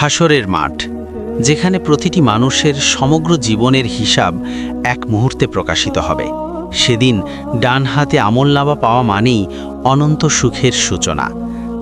হাসরের মাঠ, যেখানে প্রতিটি মানুষের সমগ্র জীবনের হিসাব এক মুহূর্তে প্রকাশিত হবে। সেদিন ডান হাতে আমলনামা পাওয়া মানেই অনন্ত সুখের সূচনা,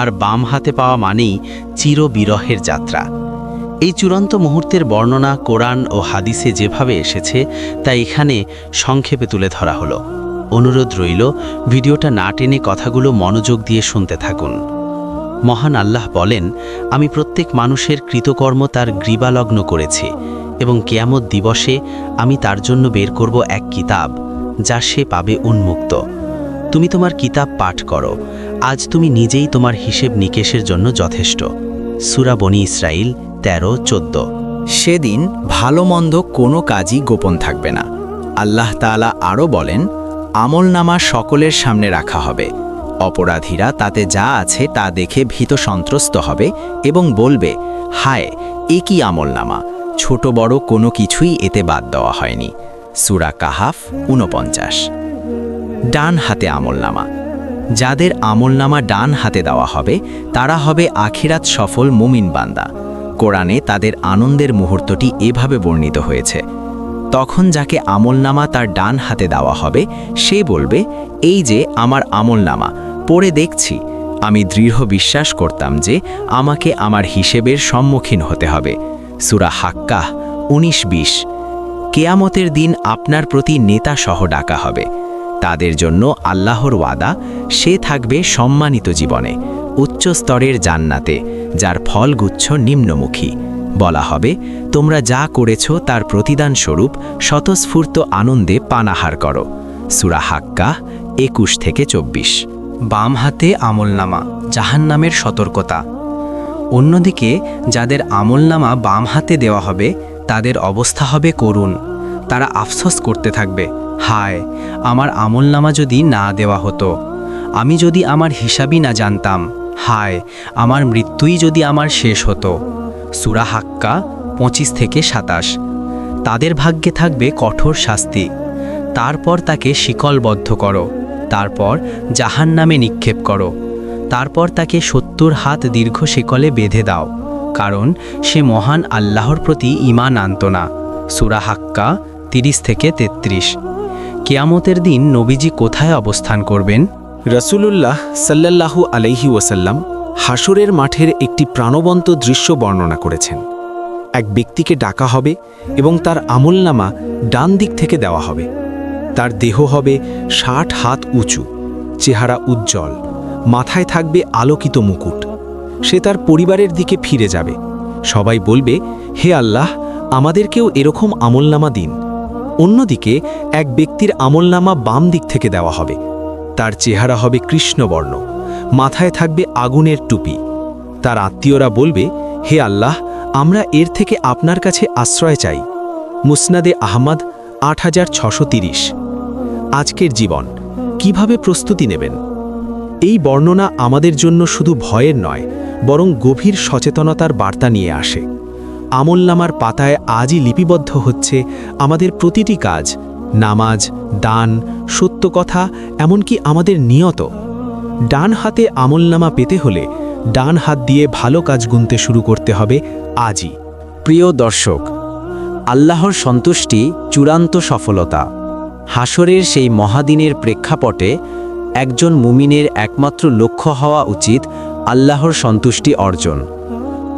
আর বাম হাতে পাওয়া মানেই চির বিরহের যাত্রা। এই চূড়ান্ত মুহূর্তের বর্ণনা কোরআন ও হাদিসে যেভাবে এসেছে, তা এখানে সংক্ষেপে তুলে ধরা হলো। অনুরোধ রইল, ভিডিওটা না টেনে কথাগুলো মনোযোগ দিয়ে শুনতে থাকুন। মহান আল্লাহ বলেন, আমি প্রত্যেক মানুষের কৃতকর্ম তার গ্রীবালগ্ন করেছি এবং কেয়ামত দিবসে আমি তার জন্য বের করব এক কিতাব, যা সে পাবে উন্মুক্ত। তুমি তোমার কিতাব পাঠ করো, আজ তুমি নিজেই তোমার হিসেব নিকেশের জন্য যথেষ্ট। সুরা বনি ইসরাইল তেরো, চোদ্দ। সেদিন ভালো মন্দ কোনো কাজই গোপন থাকবে না। আল্লাহ তাআলা আরও বলেন আমলনামা সকলের সামনে রাখা হবে। অপরাধীরা তাতে যা আছে তা দেখে ভীত সন্ত্রস্ত হবে এবং বলবে, হায়, এ কি আমলনামা? ছোট বড় কোনো কিছুই এতে বাদ দেওয়া হয়নি। সুরা কাহাফ ঊনপঞ্চাশ। ডান হাতে আমলনামা। যাদের আমলনামা ডান হাতে দেওয়া হবে, তারা হবে আখিরাত সফল মুমিন বান্দা। কোরআনে তাদের আনন্দের মুহূর্তটি এভাবে বর্ণিত হয়েছে। তখন যাকে আমলনামা তার ডান হাতে দেওয়া হবে, সে বলবে, এই যে আমার আমলনামা পড়ে দেখছি। আমি দৃঢ় বিশ্বাস করতাম যে আমাকে আমার হিসেবের সম্মুখীন হতে হবে। সুরা হাক্কাহ উনিশ বিশ। কেয়ামতের দিন আপনার প্রতি নেতা সহ ডাকা হবে। তাদের জন্য আল্লাহর ওয়াদা, সে থাকবে সম্মানিত জীবনে, উচ্চ স্তরের জান্নাতে, যার ফলগুচ্ছ নিম্নমুখী। বলা হবে, তোমরা যা করেছ তার প্রতিদান স্বরূপ স্বতঃস্ফূর্ত আনন্দে পানাহার করো। সুরা হাক্কা একুশ থেকে চব্বিশ। বাম হাতে আমলনামা, জাহান্নামের সতর্কতা। অন্যদিকে, যাদের আমলনামা বাম হাতে দেওয়া হবে, তাদের অবস্থা হবে করুণ। তারা আফসোস করতে থাকবে, হায়, আমার আমলনামা যদি না দেওয়া হতো। আমি যদি আমার হিসাবই না জানতাম, হায়, আমার মৃত্যুই যদি আমার শেষ হতো। সুরা হাক্কা, পঁচিশ থেকে সাতাশ। তাদের ভাগ্যে থাকবে কঠোর শাস্তি। তারপর তাকে শিকলবদ্ধ করো। তারপর জাহান নামে নিক্ষেপ করো। তারপর তাকে সত্তর হাত দীর্ঘ শেকলে বেঁধে দাও, কারণ সে মহান আল্লাহর প্রতি ইমান আনত না। সুরা হাক্কা তিরিশ থেকে তেত্রিশ। কেয়ামতের দিন নবীজি কোথায় অবস্থান করবেন? রসুলুল্লাহ সাল্লাল্লাহু আলাইহি ওয়াসাল্লাম হাসরের মাঠের একটি প্রাণবন্ত দৃশ্য বর্ণনা করেছেন। এক ব্যক্তিকে ডাকা হবে এবং তার আমলনামা ডান দিক থেকে দেওয়া হবে। তার দেহ হবে ষাট হাত উঁচু, চেহারা উজ্জ্বল, মাথায় থাকবে আলোকিত মুকুট। সে তার পরিবারের দিকে ফিরে যাবে। সবাই বলবে, হে আল্লাহ, আমাদেরকেও এরকম আমলনামা দিন। অন্যদিকে এক ব্যক্তির আমলনামা বাম দিক থেকে দেওয়া হবে। তার চেহারা হবে কৃষ্ণবর্ণ, মাথায় থাকবে আগুনের টুপি। তার আত্মীয়রা বলবে, হে আল্লাহ, আমরা এর থেকে আপনার কাছে আশ্রয় চাই। মুসনাদে আহমদ, আট হাজার ছশো তিরিশ। আজকের জীবন। কীভাবে প্রস্তুতি নেবেন? এই বর্ণনা আমাদের জন্য শুধু ভয়ের নয়, বরং গভীর সচেতনতার বার্তা নিয়ে আসে। আমলনামার পাতায় আজই লিপিবদ্ধ হচ্ছে আমাদের প্রতিটি কাজ, নামাজ, দান, সত্য কথা, এমনকি আমাদের নিয়ত। ডান হাতে আমলনামা পেতে হলে ডান হাত দিয়ে ভালো কাজ গুনতে শুরু করতে হবে আজই। প্রিয় দর্শক, আল্লাহর সন্তুষ্টি চূড়ান্ত সফলতা। হাসরের সেই মহাদিনের প্রেক্ষাপটে একজন মুমিনের একমাত্র লক্ষ্য হওয়া উচিত আল্লাহর সন্তুষ্টি অর্জন।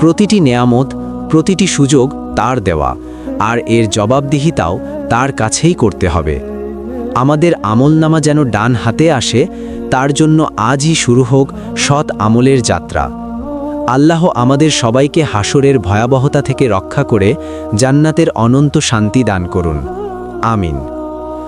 প্রতিটি নেয়ামত, প্রতিটি সুযোগ তার দেওয়া, আর এর জবাবদিহিতাও তার কাছেই করতে হবে। আমাদের আমলনামা যেন ডান হাতে আসে, তার জন্য আজই শুরু হোক সৎ আমলের যাত্রা। আল্লাহ আমাদের সবাইকে হাসরের ভয়াবহতা থেকে রক্ষা করে জান্নাতের অনন্ত শান্তি দান করুন। আমিন।